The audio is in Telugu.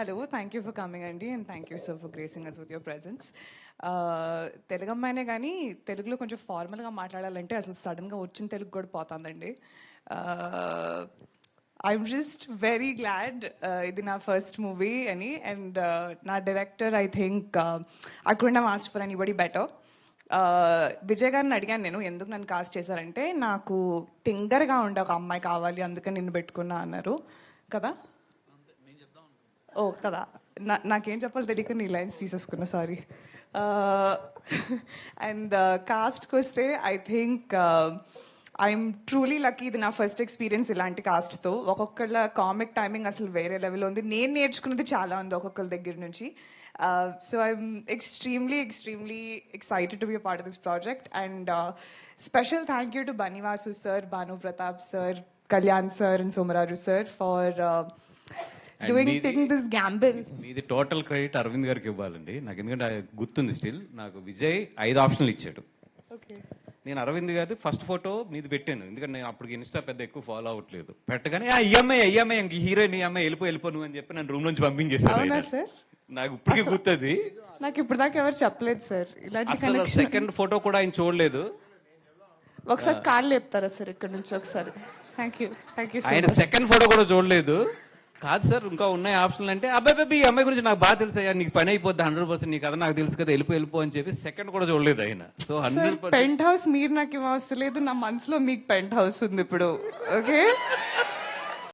Hello thank you for coming అండి and thank you sir for gracing us with your presence Telugu అమ్మాయినే కానీ తెలుగులో కొంచెం ఫార్మల్గా మాట్లాడాలంటే అసలు సడన్గా వచ్చిన తెలుగు కూడా పోతుందండి. ఐఎమ్ జస్ట్ వెరీ గ్లాడ్ ఇది నా ఫస్ట్ మూవీ అని అండ్ uh, నా director I think I could asked for anybody better Vijay గారిని అడిగాను నేను ఎందుకు నన్ను కాస్ట్ చేశారంటే నాకు తింగర్గా ఉండే ఒక అమ్మాయి కావాలి అందుకని నిన్ను పెట్టుకున్నా అన్నారు. కదా? ఓ కదా. నా నాకేం చెప్పాలో తెలియక నీ లైన్స్ తీసేసుకున్నా సారీ. అండ్ కాస్ట్కి వస్తే I think I'm truly lucky ఇది నా ఫస్ట్ ఎక్స్పీరియన్స్ ఇలాంటి కాస్ట్తో ఒక్కొక్కళ్ళ కామిక్ టైమింగ్ అసలు వేరే లెవెల్ ఉంది. నేను నేర్చుకున్నది చాలా ఉంది ఒక్కొక్కరి దగ్గర నుంచి. So I'm extremely extremely excited to be part of this project and special thank you to Bunny Vasu sir Bhanu Pratap sir Kalyan sir and Somaraju sir for doing taking this gamble మీది టోటల్ క్రెడిట్ అరవింద్ గారికి ఇవ్వాలండి. నాకు ఎందుకంటే గుర్తుంది స్టిల్ నాకు విజయ్ ఐదు ఆప్షన్లు ఇచ్చాడు. ఓకే నేను అరవింద్ గారి ఫస్ట్ ఫోటో మీది పెట్టాను. ఎందుకంటే నేను అప్పుడు ఇన్స్టా పెద్ద ఎక్కువ ఫాలో అవ్వట్లేదు. పెట్టగానే ఆ ఈఎంఐ ఈఎంఐ ఇంక హీరోయిన్ ఈఎంఐ వెళ్ళిపో వెళ్ళిపో నువ్వు అని చెప్పి నన్ను రూమ్ నుంచి. సార్? నాకు ఇప్పటికీ గుర్తుంది. నాకు ఇప్పుడు దాకా ఎవరు చెప్పలేదు సార్. ఇలాంటి సెకండ్ ఫోటో కూడా ఆయన చూడలేదు. ఒకసారి కాళ్ళు లేపుతారా సార్ ఇక్కడ నుంచి ఒకసారి? థ్యాంక్ యూ థ్యాంక్ యూ ఆయన సెకండ్ ఫోటో కూడా చూడలేదు. కాదు సార్ ఇంకా ఉన్నాయి ఆప్షన్లు అంటే అబ్బాయి బాబీ ఈ అమ్మాయి గురించి నాకు బాగా తెలుసు అయ్యా నీకు పని అయిపోద్ది హండ్రెడ్ పర్సెంట్ నీకు కదా నాకు తెలుసు కదా వెళ్ళిపో వెళ్ళిపో అని చెప్పి సెకండ్ కూడా చూడలేదు ఆయన. సో హండ్రెడ్ పెంట్ హౌస్ మీరు నాకు ఇవ్వవసరం లేదు నా మనసులో మీకు పెంట్ హౌస్ ఉంది ఇప్పుడు ఓకే